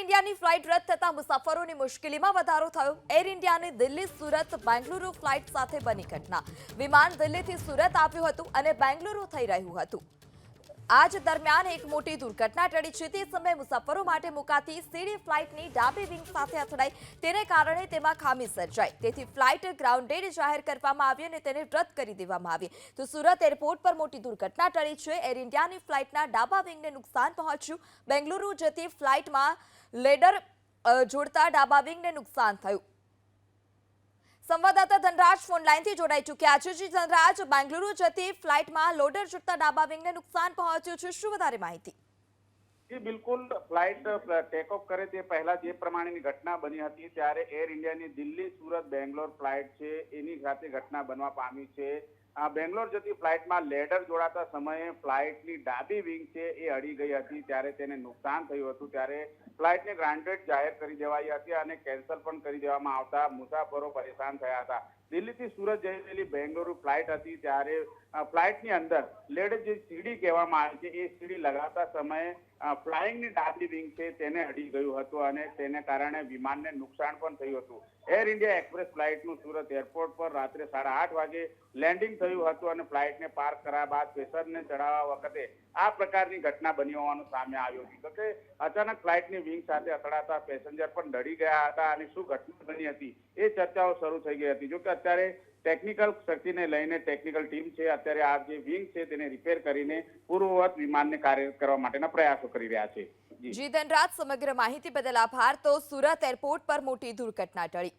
ઇન્ડિયાની ફ્લાઇટ રદ થતા મુસાફરોની મુશ્કેલીમાં વધારો થયો. એર ઇન્ડિયાની દિલ્હી, સુરત, બેંગલુરુ ફ્લાઇટ સાથે બની ઘટના. વિમાન દિલ્હીથી સુરત આવ્યું હતું અને બેંગલુરુ થઈ રહ્યું હતું. આ જ દરમિયાન એક મોટી દુર્ઘટના ટળી છે. તે સમયે મુસાફરો માટે મુકાતી સીડી ફ્લાઇટની ડાબી વિંગ સાથે અથડાઈ. તેને કારણે તેમાં ખામી સર્જાઈ. તેથી ફ્લાઇટ ગ્રાઉન્ડેડ જાહેર કરવામાં આવી અને તેને રદ કરી દેવામાં આવી. તો સુરત એરપોર્ટ પર મોટી દુર્ઘટના ટળી છે. એર ઇન્ડિયાની ફ્લાઇટના ડાબા વિંગને નુકસાન પહોંચ્યું. બેંગલુરુ જતી ફ્લાઇટમાં લેડર જોડતા ડાબા વિંગને નુકસાન થયું. સંવાદદાતા ધનરાજ ફોન લાઈનથી જોડાઈ ચૂક્યા છે. જી ધનરાજ, બેંગલુરુ જતી ફ્લાઇટમાં લોડર જુટતા ડાબા વિંગને નુકસાન પહોંચ્યું છે. શું વધારે માહિતી? જી, બિલકુલ. ફ્લાઇટ ટેક ઓફ કરે તે પહેલા જે પ્રમાણેની ઘટના બની હતી, ત્યારે એર ઇન્ડિયાની દિલ્હી, સુરત, બેંગ્લોર ફ્લાઇટ છે, એની સાથે ઘટના બનવા પામી છે. બેંગ્લોર જતી ફ્લાઇટમાં લેડર જોડાતા સમયે ફ્લાઇટની ડાબી વિંગ છે, એ અડી ગઈ હતી, ત્યારે તેને નુકસાન થયું હતું, ત્યારે ફ્લાઇટને ગ્રાન્ટેડ જાહેર કરી દેવાઈ હતી અને કેન્સલ પણ કરી દેવામાં આવતા મુસાફરો પરેશાન થયા હતા. દિલ્હીથી સુરત જઈ રહેલી બેંગલુરુ ફ્લાઇટ હતી, ત્યારે ફ્લાઇટની અંદર લેડ જે સીડી કહેવામાં આવે છે, એ સીડી લગાવતા સમયે ફ્લાઇંગની ડાબી વિંગ છે, તેને અડી ગયું હતું અને તેને કારણે વિમાનને નુકસાન પણ થયું હતું. એર ઇન્ડિયા એક્સપ્રેસ ફ્લાઇટનું સુરત એરપોર્ટ પર રાત્રે સાડા આઠ વાગે લેન્ડિંગ થયું હતું અને ફ્લાઇટને પાર્ક કર્યા બાદ પેસરને ચડાવવા વખતે આ પ્રકારની ઘટના બની હોવાનું સામે આવ્યું હતું. કે અચાનક ફ્લાઇટની વિંગ સાથે અથડાતા પેસેન્જર પણ ડરી ગયા હતા અને શું ઘટના બની હતી એ ચર્ચાઓ શરૂ થઈ ગઈ હતી. જોકે અત્યારે ટેકનિકલ શક્તિને લઈને ટેકનિકલ ટીમ છે, અત્યારે આ જે વિંગ છે તેને રિપેર કરીને પૂર્વવત વિમાનને કાર્ય કરવા માટેના પ્રયાસો કરી રહ્યા છે. જી. ધનરાજ સમગ્ર માહિતી બદલ આભાર. તો સુરત એરપોર્ટ પર મોટી દુર્ઘટના ટળી.